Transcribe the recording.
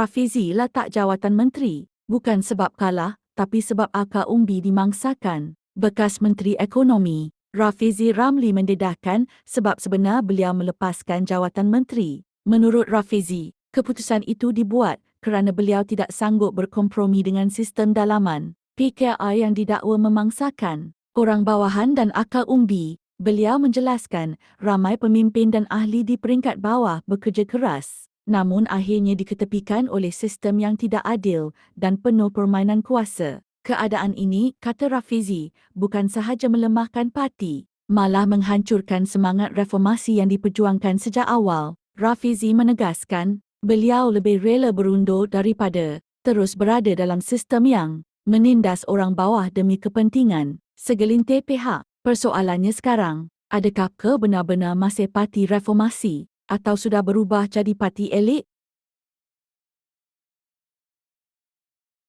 Rafizi letak jawatan menteri, bukan sebab kalah, tapi sebab akar umbi dimangsakan. Bekas Menteri Ekonomi, Rafizi Ramli mendedahkan sebab sebenar beliau melepaskan jawatan menteri. Menurut Rafizi, keputusan itu dibuat kerana beliau tidak sanggup berkompromi dengan sistem dalaman. PKI yang didakwa memangsakan orang bawahan dan akar umbi. Beliau menjelaskan ramai pemimpin dan ahli di peringkat bawah bekerja keras namun akhirnya diketepikan oleh sistem yang tidak adil dan penuh permainan kuasa. Keadaan ini, kata Rafizi, bukan sahaja melemahkan parti, malah menghancurkan semangat reformasi yang diperjuangkan sejak awal. Rafizi menegaskan, beliau lebih rela berundur daripada terus berada dalam sistem yang menindas orang bawah demi kepentingan segelintir pihak. Persoalannya sekarang, adakah ke benar-benar masih parti reformasi? Atau sudah berubah jadi parti elit